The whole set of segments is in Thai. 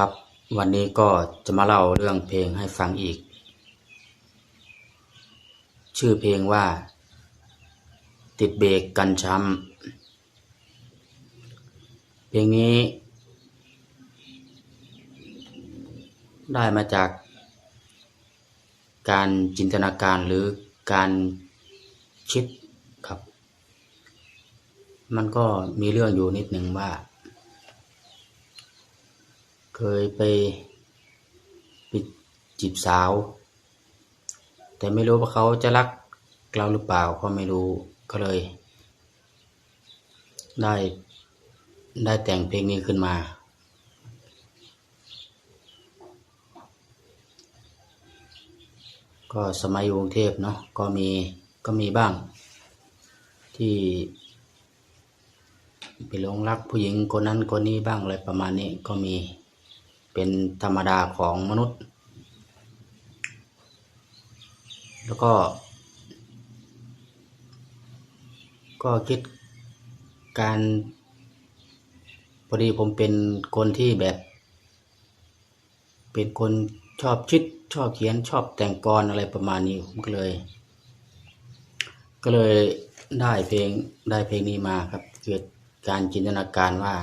ครับ วันนี้ก็จะมาเล่าเรื่องเพลงให้ฟังอีก ชื่อเพลงว่า ติดเบรกกันช้ำเพลงนี้ ได้มาจาก การจินตนาการหรือการคิดครับ มันก็มีเรื่องอยู่นิดหนึ่งว่า เคยไปไปจีบสาว แต่ไม่รู้ว่าเขาจะรักเราหรือเปล่าก็ไม่รู้ก็เลย ได้ได้แต่งเพลงนี้ขึ้นมา ก็สมัยอยู่กรุงเทพเนาะก็มีก็มีบ้าง ที่ไปหลงรักผู้หญิงคนนั้นคนนี้บ้างอะไรประมาณนี้ก็มี เป็นธรรมดาของมนุษย์ แล้วก็ ก็คิดการพอดีผมเป็นคนที่แบบ เป็นคนชอบคิดชอบเขียนชอบแต่งกลอนอะไรประมาณนี้ผมก็เลย ก็เลยได้เพลงได้เพลงนี้มาครับเกิดการจินตนาการว่า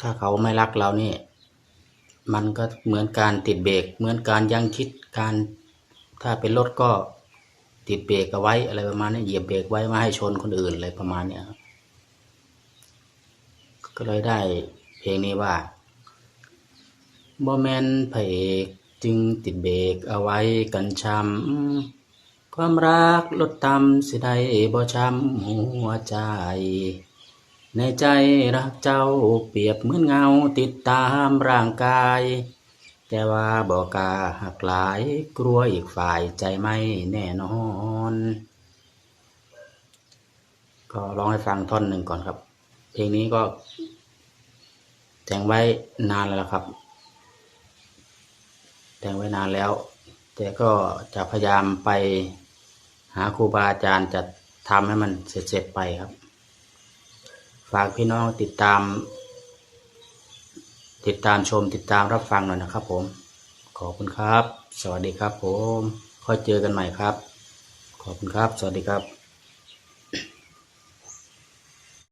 ถ้าเขาไม่รักเรานี่ มันก็เหมือนการติดเบรกเหมือนการยั้งคิดการ ถ้าเป็นรถก็ติดเบรกเอาไว้อะไรประมาณนี้เหยียบเบรกไว้ไม่ให้ชนคนอื่นอะไรประมาณเนี้ยครับก็เลยได้เพลงนี้ว่าบ่แมนพระเอกจึงติดเบรกเอาไว้กันช้ำความรักลดต่ำสิได้บ่ช้ำหัวใจ ในใจรักเจ้าเปรียบเหมือนเงาติดตามร่างกาย แต่ว่าบอกกาหักหลายกลัวอีกฝ่ายใจไม่แน่นอน ก็ร้องให้ฟังท่อนหนึ่งก่อนครับ เพลงนี้ก็แต่งไว้นานแล้วครับ แต่งไว้นานแล้ว แต่ก็จะพยายามไปหาครูบาอาจารย์จะทำให้มันเสร็จๆไปครับ ฝากพี่น้องติดตาม ติดตามชมติดตามรับฟังหน่อยนะครับ ผม ขอบคุณครับ สวัสดีครับ ผมค่อยเจอกันใหม่ครับ ขอบคุณครับ สวัสดีครับ